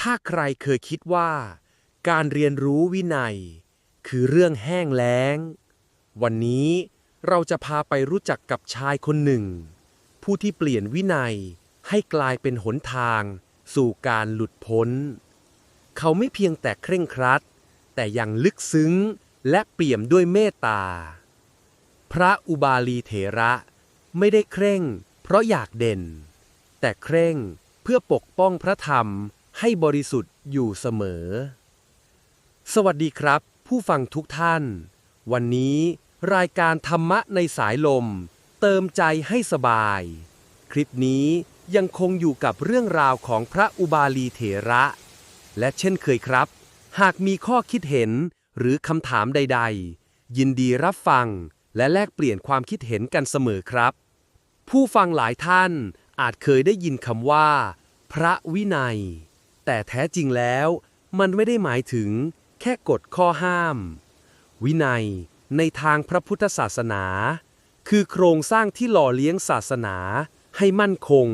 ถ้าใครเคยคิดว่า การเรียนรู้วินัย คือเรื่องแห้งแล้ง วันนี้เราจะพาไปรู้จักกับชายคนหนึ่ง ผู้ที่เปลี่ยนวินัยให้กลายเป็นหนทาง สู่การหลุดพ้น เขาไม่เพียงแต่เคร่งครัด แต่ยังลึกซึ้งและเปี่ยมด้วยเมตตา พระอุบาลีเถระไม่ได้เคร่ง เพราะอยากเด่น แต่เคร่งเพื่อปกป้องพระธรรม ให้บริสุทธิ์อยู่เสมอ สวัสดีครับ ผู้ฟังทุกท่าน วันนี้รายการธรรมะในสายลม เติมใจให้สบาย คลิปนี้ยังคงอยู่กับเรื่องราวของพระอุบาลีเถระ และเช่นเคยครับ หากมีข้อคิดเห็นหรือคำถามใด ๆ ยินดีรับฟังและแลกเปลี่ยนความคิดเห็นกันเสมอครับ ผู้ฟังหลายท่านอาจเคยได้ยินคำว่า พระวินัย แต่แท้จริงแล้ว มันไม่ได้หมายถึง แค่กฎข้อห้าม วินัยในทางพระพุทธศาสนา คือโครงสร้างที่หล่อเลี้ยงศาสนาให้มั่นคง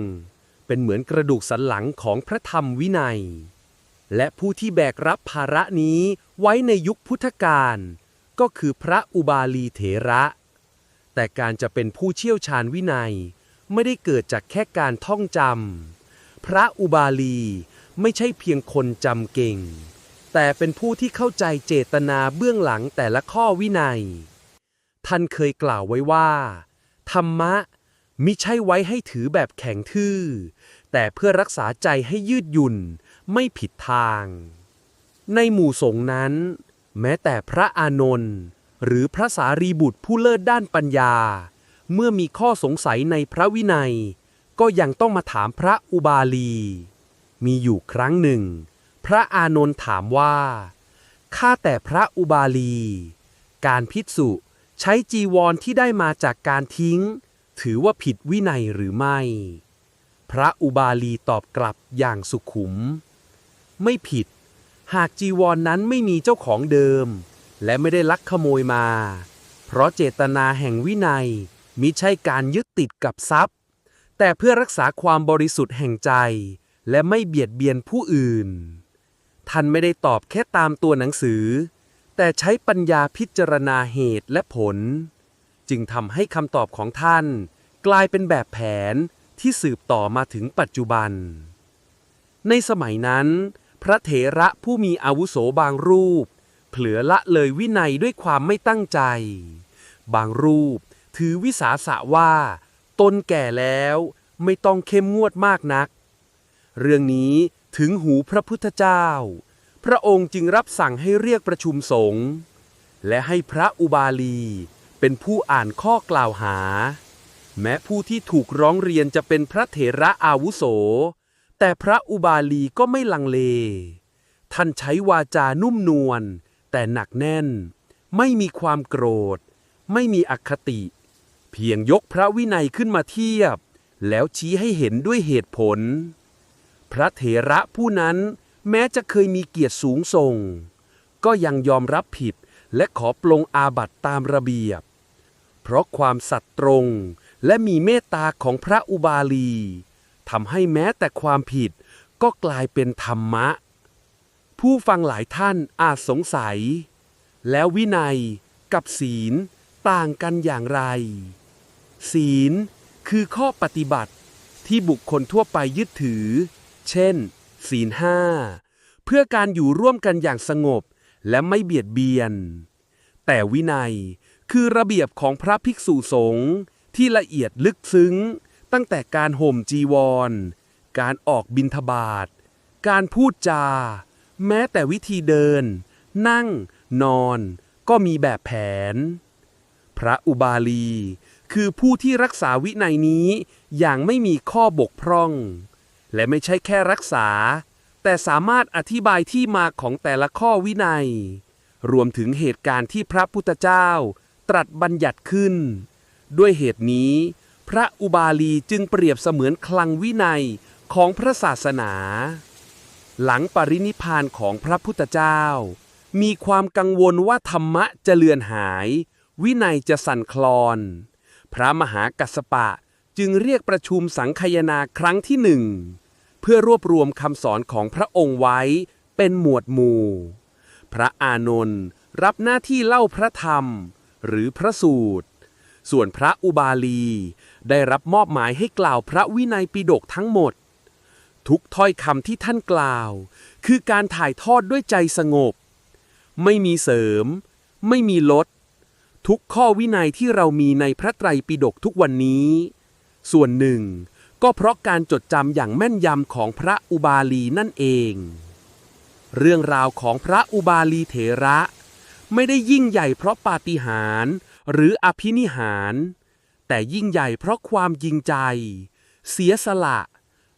เป็นเหมือนกระดูกสันหลังของพระธรรมวินัย และผู้ที่แบกรับภาระนี้ไว้ในยุคพุทธกาลก็คือพระอุบาลีเถระ แต่การจะเป็นผู้เชี่ยวชาญวินัย ไม่ได้เกิดจากแค่การท่องจำพระอุบาลี ไม่ใช่เพียงคนจำเก่ง แต่เป็นผู้ที่เข้าใจเจตนาเบื้องหลังแต่ละข้อวินัย ท่านเคยกล่าวไว้ว่า ธรรมะมิใช่ไว้ให้ถือแบบแข็งทื่อ แต่เพื่อรักษาใจให้ยืดหยุ่น ไม่ผิดทาง ในหมู่สงนั้น แม้แต่พระอานนท์หรือพระสารีบุตรผู้เลิศด้านปัญญา เมื่อมีข้อสงสัยในพระวินัย ก็ยังต้องมาถามพระอุบาลี มีอยู่ครั้งหนึ่ง พระอานนท์ถามว่า ข้าแต่พระอุบาลี การพิจษุใช้จีวรที่ได้มาจากการทิ้ง ถือว่าผิดวินัยหรือไม่ พระอุบาลีตอบกลับอย่างสุขุม ไม่ผิด หากจีวรนนั้นไม่มีเจ้าของเดิม และไม่ได้ลักขโมยมา เพราะเจตนาแห่งวินัยมิใช่การยึดติดกับทรัพย์ แต่เพื่อรักษาความบริสุทธิ์แห่งใจ และไม่เบียดเบียนผู้อื่น ท่านไม่ได้ตอบแค่ตามตัวหนังสือ แต่ใช้ปัญญาพิจารณาเหตุและผล จึงทำให้คำตอบของท่าน กลายเป็นแบบแผนที่สืบต่อมาถึงปัจจุบัน ในสมัยนั้น พระเถระผู้มีอาวุโสบางรูป เผลอละเลยวินัยด้วยความไม่ตั้งใจ บางรูปถือวิสาสะว่า ตนแก่แล้วไม่ต้องเข้มงวดมากนัก เรื่องนี้ถึงหูพระพุทธเจ้า พระองค์จึงรับสั่งให้เรียกประชุมสงฆ์และให้พระอุบาลี เป็นผู้อ่านข้อกล่าวหา แม้ผู้ที่ถูกร้องเรียนจะเป็นพระเถระอาวุโส แต่พระอุบาลีก็ไม่ลังเล ท่านใช้วาจานุ่มนวลแต่หนักแน่น ไม่มีความโกรธ ไม่มีอคติ เพียงยกพระวินัยขึ้นมาเทียบ แล้วชี้ให้เห็นด้วยเหตุผล พระเถระผู้นั้นแม้จะเคยมีเกียรติสูงส่ง ก็ยังยอมรับผิดและขอปลงอาบัติตามระเบียบ เพราะความสัตย์ตรงและมีเมตตาของพระอุบาลีทำให้แม้แต่ความผิดก็กลายเป็นธรรมะ ผู้ฟังหลายท่านอาจสงสัย แล้ววินัยกับศีลต่างกันอย่างไร ศีลคือข้อปฏิบัติที่บุคคลทั่วไปยึดถือ เช่น ศีลห้าเพื่อการอยู่ร่วมกันอย่างสงบและไม่เบียดเบียน แต่วินัยคือระเบียบของพระภิกษุสงฆ์ที่ละเอียดลึกซึ้ง ตั้งแต่การห่มจีวร การออกบิณฑบาตการพูดจา แม้แต่วิธีเดิน นั่ง นอน ก็มีแบบแผน พระอุบาลี คือผู้ที่รักษาวินัยนี้อย่างไม่มีข้อบกพร่อง และไม่ใช่แค่รักษา แต่สามารถอธิบายที่มาของแต่ละข้อวินัย รวมถึงเหตุการณ์ที่พระพุทธเจ้า ตรัสบัญญัติขึ้น ด้วยเหตุนี้ พระอุบาลีจึงเปรียบเสมือนคลังวินัยของพระศาสนา หลังปรินิพานของพระพุทธเจ้า มีความกังวลว่าธรรมะจะเลือนหาย วินัยจะสั่นคลอน พระมหากัสสปะจึงเรียกประชุมสังคายนาครั้งที่หนึ่ง เพื่อรวบรวมคำสอนของพระองค์ไว้เป็นหมวดหมู่ พระอานนท์รับหน้าที่เล่าพระธรรม หรือพระสูตร ส่วนพระอุบาลี ได้รับมอบหมายให้กล่าวพระวินัยปิฎกทั้งหมด ทุกถ้อยคำที่ท่านกล่าว คือการถ่ายทอดด้วยใจสงบ ไม่มีเสริม ไม่มีลด ทุกข้อวินัยที่เรามีในพระไตรปิฎกทุกวันนี้ ส่วนหนึ่ง ก็เพราะการจดจำอย่างแม่นยำของพระอุบาลีนั่นเอง เรื่องราวของพระอุบาลีเถระ ไม่ได้ยิ่งใหญ่เพราะปาฏิหาริย์หรืออภินิหาร แต่ยิ่งใหญ่เพราะความจริงใจ เสียสละ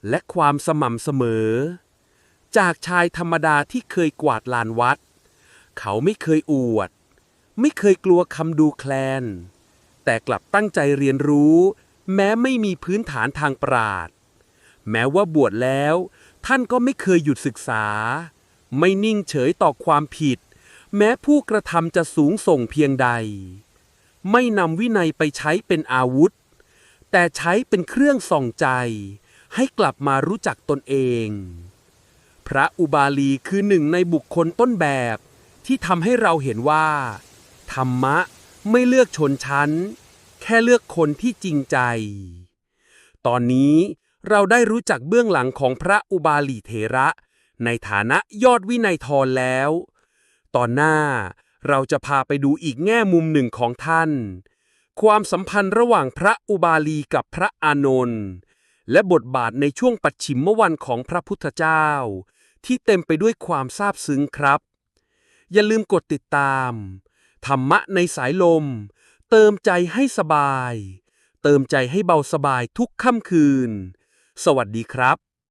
และความสม่ำเสมอ จากชายธรรมดาที่เคยกวาดลานวัด เขาไม่เคยอวด ไม่เคยกลัวคำดูแคลน แต่กลับตั้งใจเรียนรู้ แม้ไม่มีพื้นฐานทางปราดแม้ว่าบวชแล้ว ท่านก็ไม่เคยหยุดศึกษา ไม่นิ่งเฉยต่อความผิด แม้ผู้กระทำจะสูงส่งเพียงใด ไม่นำวินัยไปใช้เป็นอาวุธ แต่ใช้เป็นเครื่องส่องใจ ให้กลับมารู้จักตนเอง พระอุบาลีคือหนึ่งในบุคคลต้นแบบ ที่ทำให้เราเห็นว่า ธรรมะไม่เลือกชนชั้น แค่เลือกคนที่จริงใจ ตอนนี้เราได้รู้จักเบื้องหลังของพระอุบาลีเถระ ในฐานะยอดวินัยทรแล้ว ตอนหน้าเราจะพาไปดูอีกแง่มุมหนึ่งของท่าน ความสัมพันธ์ระหว่างพระอุบาลีกับพระอานนท์และบทบาทในช่วงปัจฉิมวันของพระพุทธเจ้า ที่เต็มไปด้วยความซาบซึ้งครับ อย่าลืมกดติดตาม ธรรมะในสายลม เติมใจให้สบาย เติมใจให้เบาสบายทุกค่ำคืน สวัสดีครับ